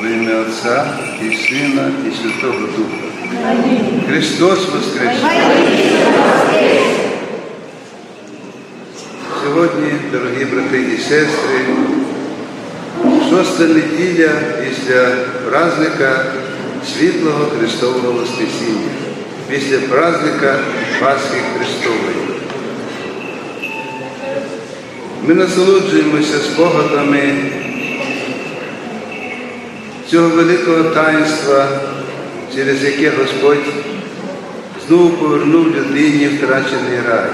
Во ім'я Отця і Сина, і Святого Духа. Христос Воскрес! Сьогодні, дорогі брати і сестри, шоста неділя після праздника Світлого Христового Воскресіння, після праздника Пасхи Христової. Ми насолоджуємося спогадами цього великого таїнства, через яке Господь знову повернув людині втрачений рай.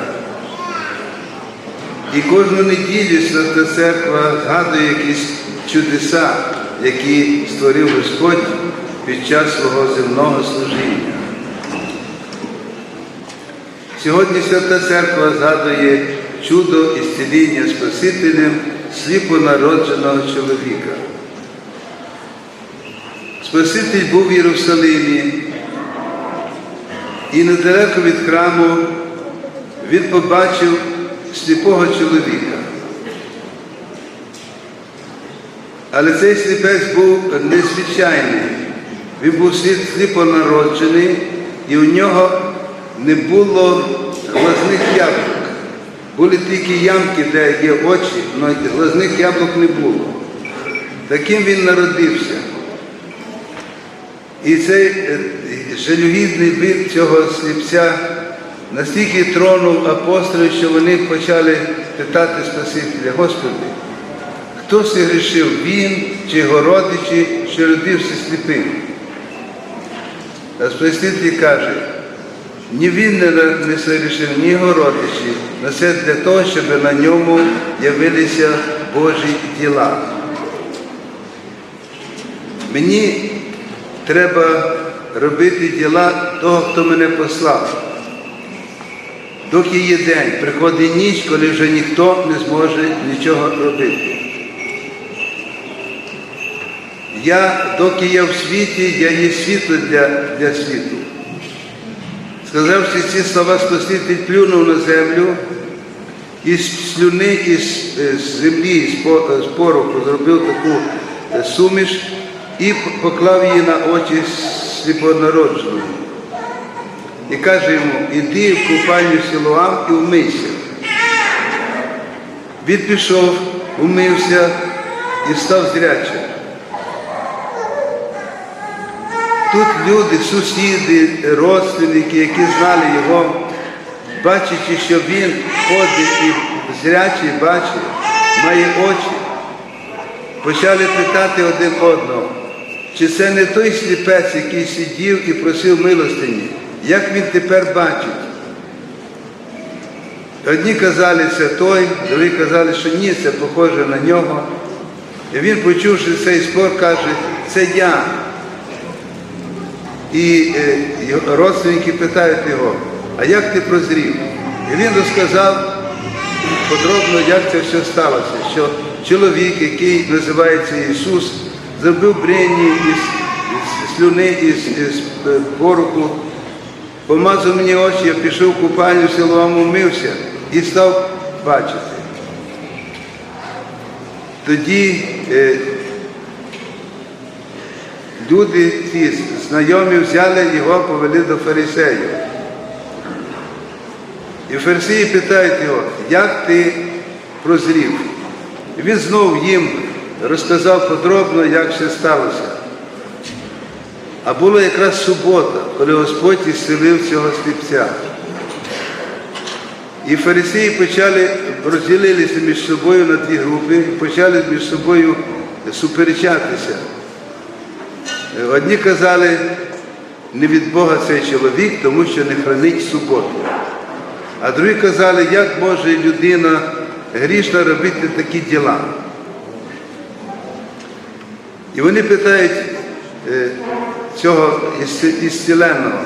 І кожну неділю Свята Церква згадує якісь чудеса, які створив Господь під час свого земного служіння. Сьогодні Свята Церква згадує чудо ісціління Спасителем сліпонародженого чоловіка. Спаситель був в Єрусалимі і недалеко від храму він побачив сліпого чоловіка. Але цей сліпець був незвичайний. Він був сліпонароджений, і у нього не було глазних яблук. Були тільки ямки, де є очі, але глазних яблук не було. Таким він народився. І цей е, жалюгідний вид цього сліпця настільки тронув апостолів, що вони почали питати Спасителя, Господи, хто грішив, він чи його родичі, що родився сліпим? А Спаситель каже, ні він не, согрішив, ні його родичі, але це для того, щоб на ньому явилися Божі діла. Мені треба робити діла того, хто мене послав. Доки є день, приходить ніч, коли вже ніхто не зможе нічого робити. Я, доки я в світі, я є світло для, для світу. Сказавши ці слова, Спаситель плюнув на землю, із слюни, із, з землі, з по- пороху зробив таку е, суміш і поклав її на очі сліпонародженого. І каже йому, іди в купальню Силуам і вмийся. Він пішов, умився і став зрячим. Тут люди, сусіди, родственники, які знали його, бачачи, що він ходить і зрячий бачить, має очі, почали питати один одного, чи це не той сліпець, який сидів і просив милостині, як він тепер бачить. Одні казали, це той, другі казали, що ні, це похоже на нього. І він, почувши цей спор, каже, це я. І е, родственники питають його, а як ти прозрів? І він розказав подробно, як це все сталося, що чоловік, який називається Ісус, зробив бренні із, слюни, із, із е, пороху, помазав мені очі, я пішов в купальню, силом умився і став бачити. Тоді е, люди ці знайомі взяли його, повели до фарисеїв. І фарисеї питають його, як ти прозрів? І він знову їм розказав подробно, як все сталося. А була якраз субота, коли Господь ісцелив цього сліпця. І фарисеї почали розділилися між собою на дві групи і почали між собою суперечатися. Одні казали, не від Бога цей чоловік, тому що не хранить суботу. А другі казали, як може людина грішна робити такі діла. І вони питають е, цього ісці- ісціленого,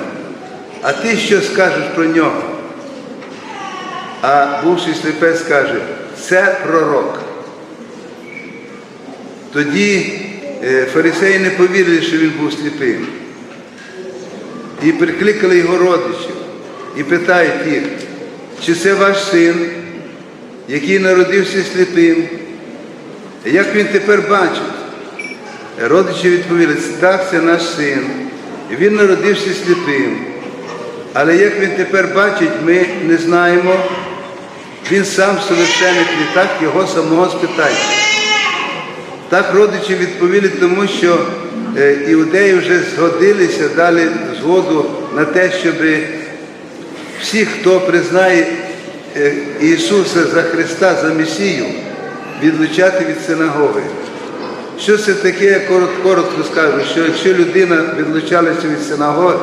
а ти що скажеш про нього? А бувший сліпець каже, це пророк. Тоді е, фарисеї не повірили, що він був сліпим. І прикликали його родичів і питають їх, чи це ваш син, який народився сліпим, як він тепер бачить? Родичі відповіли, так, це наш син. Він народився сліпим. Але як він тепер бачить, ми не знаємо. Він сам совершенний так його самого спитайте. Так родичі відповіли, тому що е, іудеї вже згодилися, дали згоду на те, щоб всі, хто признає е, Ісуса за Христа, за Месію, відлучати від синагоги. Що це таке, я коротко, скажу, що якщо людина відлучалася від синагоги,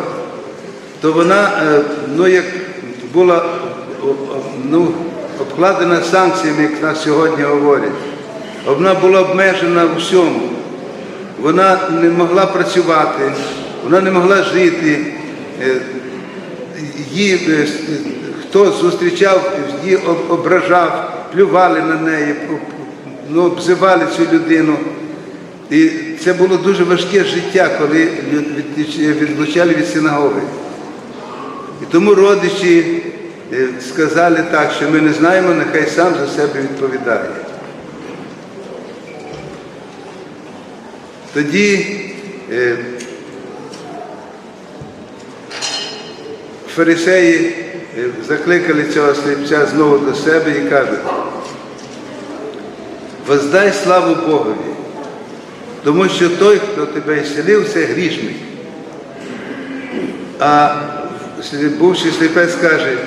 то вона е, ну, як була о- ну, обкладена санкціями, як нас сьогодні говорять. Вона була обмежена в всьому. Вона не могла працювати, вона не могла жити. Е, Її е, хто зустрічав, її ображав, плювали на неї, ну, обзивали цю людину. І це було дуже важке життя, коли відлучали від синагоги. І тому родичі е, сказали так, що ми не знаємо, нехай сам за себе відповідає. Тоді е, фарисеї е, закликали цього сліпця знову до себе і кажуть, воздай славу Богові, тому що той, хто тебе ісцелив, це грішник. А бувший сліпець каже,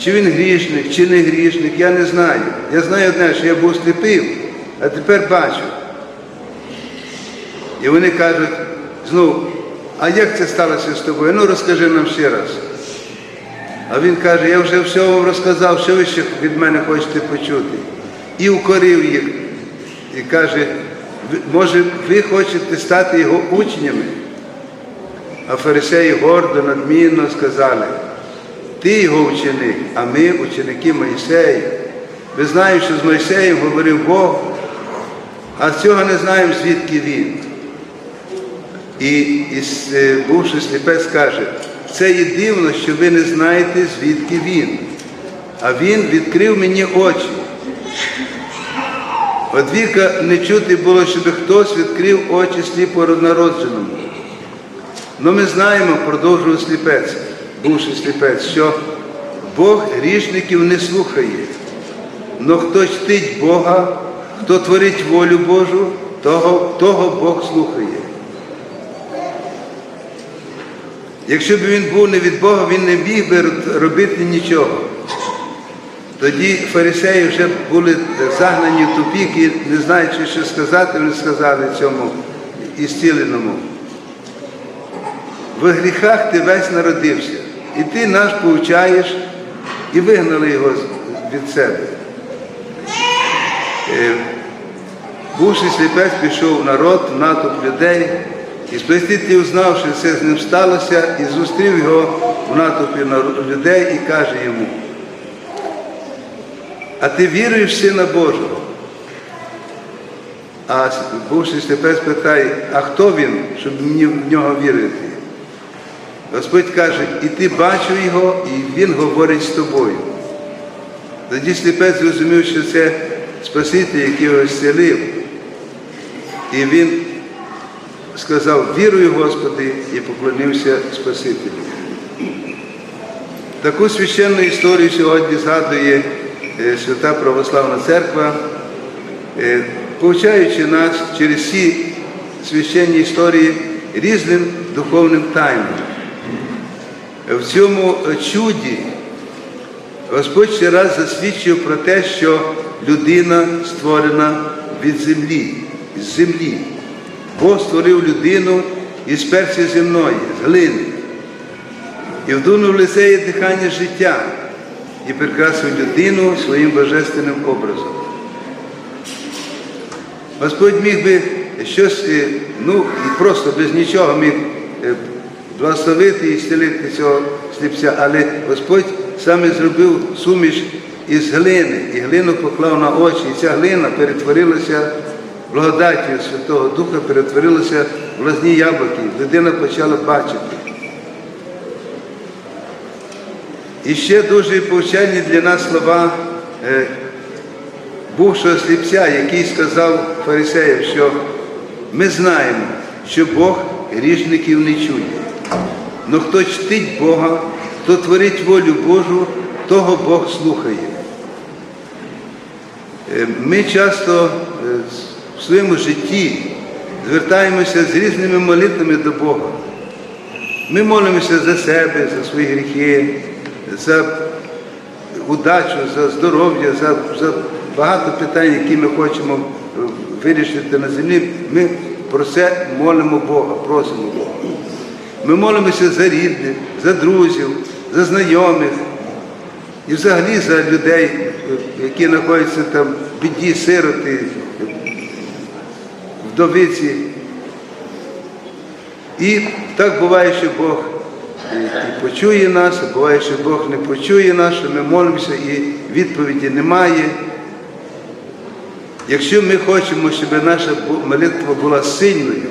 чи він грішник, чи не грішник, я не знаю. Я знаю одне, що я був сліпий, а тепер бачу. І вони кажуть, знову, а як це сталося з тобою? Ну розкажи нам ще раз. А він каже, я вже все вам розказав, що ви ще від мене хочете почути. І укорив їх. І каже, «Ви- може, ви хочете стати його учнями? А фарисеї гордо, надмінно сказали, ти його ученик, а ми ученики Моїсея. Ви знаєте, що з Мойсеєм говорив Бог, а цього не знаємо, звідки він. І, і е, сліпець каже, це є дивно, що ви не знаєте, звідки він. А він відкрив мені очі. От віка не чути було, щоб хтось відкрив очі сліпоронародженому. Ну ми знаємо, продовжував сліпець, бувший сліпець, що Бог грішників не слухає. Но хто чтить Бога, хто творить волю Божу, того, того Бог слухає. Якщо б він був не від Бога, він не міг би робити нічого. Тоді фарисеї вже були загнані в тупік і не знаючи, що сказати, вони сказали цьому ісціленому. В гріхах ти весь народився, і ти нас повчаєш, і вигнали його від себе. Е, Бувший сліпець пішов в народ, в натовп людей, і Спаситель узнав, що це з ним сталося, і зустрів його в натовпі людей і каже йому, а ти віруєш в Сина Божого? А бувший сліпець питає, а хто він, щоб мені в нього вірити? Господь каже, і ти бачив його, і він говорить з тобою. Тоді сліпець зрозумів, що це Спаситель, який його зцілив. І він сказав, вірую, Господи, і поклонився Спасителю. Таку священну історію сьогодні згадує Свята Православна Церква, е, повчаючи нас через всі священні історії різним духовним тайнам. В цьому чуді Господь ще раз засвідчив про те, що людина створена від землі, з землі. Бог створив людину із перці земної, з глини. І вдунув в лице її дихання життя і прикрасив людину своїм божественним образом. Господь міг би щось, е, ну, просто без нічого міг е, благословити і зцілити цього сліпця, але Господь саме зробив суміш із глини, і глину поклав на очі, і ця глина перетворилася благодаттю Святого Духа, перетворилася в лазні яблуки. Людина почала бачити. І ще дуже повчальні для нас слова е, бувшого сліпця, який сказав фарисеям, що Ми знаємо, що Бог грішників не чує. Но хто чтить Бога, хто творить волю Божу, того Бог слухає. Е, Ми часто е, в своєму житті звертаємося з різними молитвами до Бога. Ми молимося за себе, за свої гріхи, за удачу, за здоров'я, за, за багато питань, які ми хочемо е, вирішити на землі. Ми про це молимо Бога, просимо Бога. Ми молимося за рідних, за друзів, за знайомих і взагалі за людей, е, які знаходяться там в біді, сироти, вдовиці. І так буває, що Бог і, почує нас, а буває, що Бог не почує нас, що ми молимося і відповіді немає. Якщо ми хочемо, щоб наша молитва була сильною,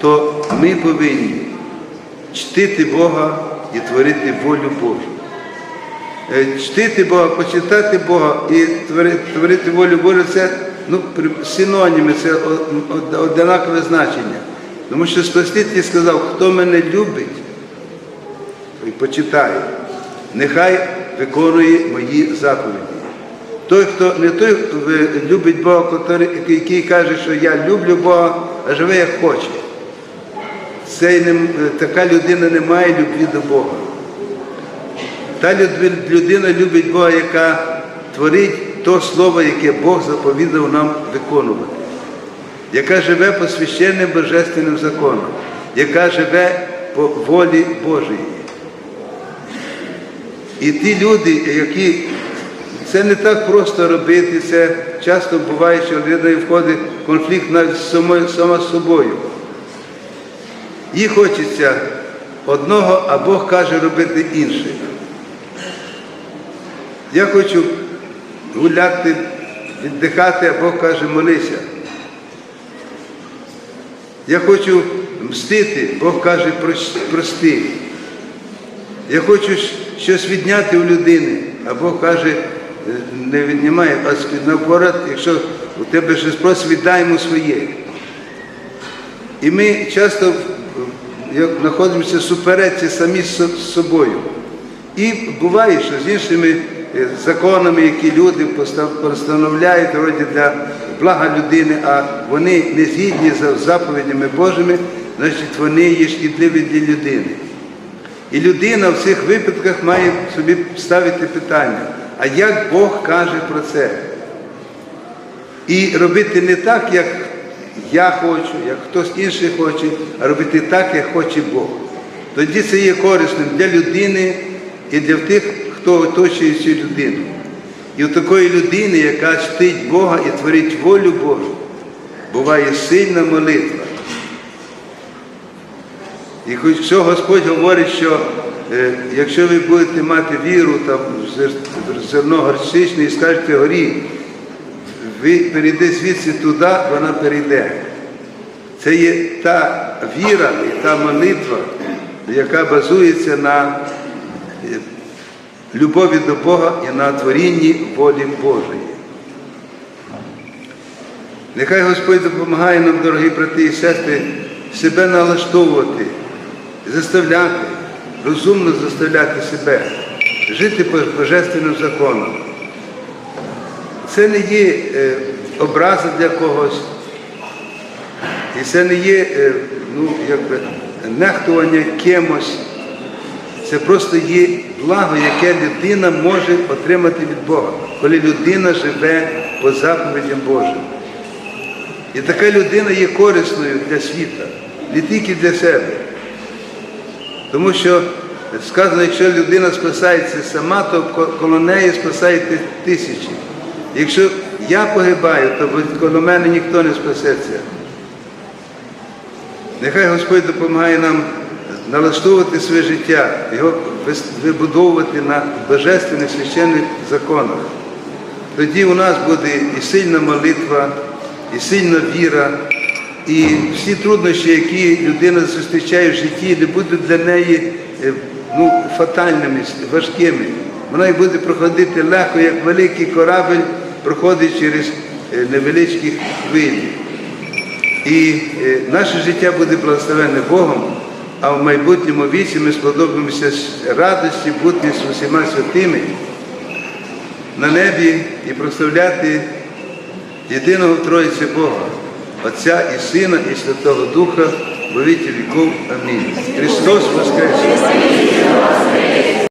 то ми повинні чтити Бога і творити волю Божу. Е, Чтити Бога, почитати Бога і творити, волю Божу це ну, синоніми, це однакове значення. Тому що Спаситель сказав, хто мене любить, той почитає, нехай виконує мої заповіді. Той, хто не той, хто любить Бога, який каже, що я люблю Бога, а живе як хоче. Цей така людина не має любві до Бога. Та людина любить Бога, яка творить то слово, яке Бог заповідав нам виконувати, яка живе по священним божественним законам, яка живе по волі Божої. І ті люди, які це не так просто робити, це часто буває, що людина входить в конфлікт навіть з самою, сама собою. Їй хочеться одного, а Бог каже робити інше. Я хочу гуляти, віддихати, а Бог каже, молися. Я хочу мстити, Бог каже, прости. Я хочу щось відняти у людини, а Бог каже, «Е, не віднімай, а наоборот, якщо у тебе щось просить, віддай йому своє. І ми часто як знаходимося в суперечці самі з собою. І буває, що з іншими е, законами, які люди постановляють вроді для блага людини, а вони не згідні з заповідями Божими, значить вони є шкідливі для людини. І людина в цих випадках має собі ставити питання, а як Бог каже про це? І робити не так, як я хочу, як хтось інший хоче, а робити так, як хоче Бог. Тоді це є корисним для людини і для тих, хто оточує людину. І у такої людини, яка чтить Бога і творить волю Божу, буває сильна молитва. І хоч що Господь говорить, що е, якщо ви будете мати віру, там зер- зерно горчичне і скажете горі, ви перейде звідси туди, вона перейде. Це є та віра і та молитва, яка базується на е, любові до Бога і на творінні волі Божої. Нехай Господь допомагає нам, дорогі брати і сестри, себе налаштовувати, заставляти, розумно заставляти себе, жити по божественним законам. Це не є е, образа для когось, і це не є е, ну, якби, нехтування кимось. Це просто є благо, яке людина може отримати від Бога, коли людина живе по заповідям Божим. І така людина є корисною для світа, не тільки для себе. Тому що сказано, якщо людина спасається сама, то коло неї спасаєте тисячі. Якщо я погибаю, то коло мене ніхто не спасеться. Нехай Господь допомагає нам налаштовувати своє життя, його вибудовувати на божественних священних законах. Тоді у нас буде і сильна молитва, і сильна віра, і всі труднощі, які людина зустрічає в житті, не будуть для неї е, ну, фатальними, важкими. Вона й буде проходити легко, як великий корабель проходить через е, невеличкі хвилі. І е, наше життя буде благословенне Богом, а в майбутньому віці ми сподобаємося радості бути з усіма святими на небі і прославляти єдиного Троїця Бога, Отця і Сина, і Святого Духа, во віки віков. Амінь. Христос Воскрес!